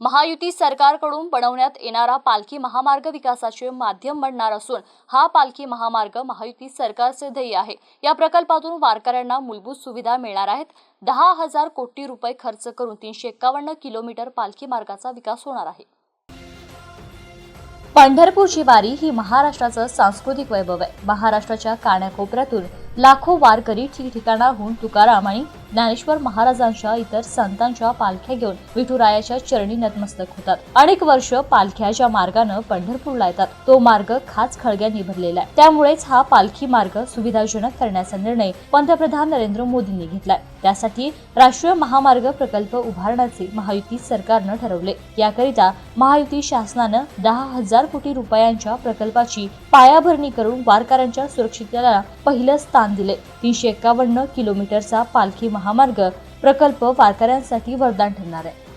महायुती सरकारकडून बनवण्यात येणारा पालखी महामार्ग विकासाचे माध्यम बनणार असून हा पालखी महामार्ग महायुती सरकारचे ध्येय आहे. या प्रकल्पातून वारकऱ्यांना मूलभूत सुविधा मिळणार आहेत. दहा हजार कोटी रुपये खर्च करून तीनशे एक्कावन्न किलोमीटर पालखी मार्गाचा विकास होणार आहे. पंढरपूरची वारी ही महाराष्ट्राचं सांस्कृतिक वैभव आहे. महाराष्ट्राच्या कानाकोपऱ्यातून लाखो वारकरी ठिकठिकाणाहून तुकाराम आणि ज्ञानेश्वर महाराजांच्या इतर संतांच्या पालख्या घेऊन विठुरायाच्या चरणी नतमस्तक होतात. अनेक वर्ष पालख्याच्या मार्गानं पंढरपूरला येतात. तो मार्ग खाच खळग्यांनी भरलेला आहे. त्यामुळेच हा पालखी मार्ग सुविधाजनक करण्याचा निर्णय पंतप्रधान नरेंद्र मोदींनी घेतलाय. त्यासाठी राष्ट्रीय महामार्ग प्रकल्प उभारण्याचे महायुती सरकारनं ठरवले. याकरिता महायुती शासनानं दहा हजार कोटी रुपयांच्या प्रकल्पाची पायाभरणी करून वारकऱ्यांच्या सुरक्षिततेला पहिलं स्थान दिले तीनशे एक्कावन्न किलोमीटरचा पालखी महामार्ग प्रकल्प वारकऱ्यांसाठी वरदान ठरणार आहे.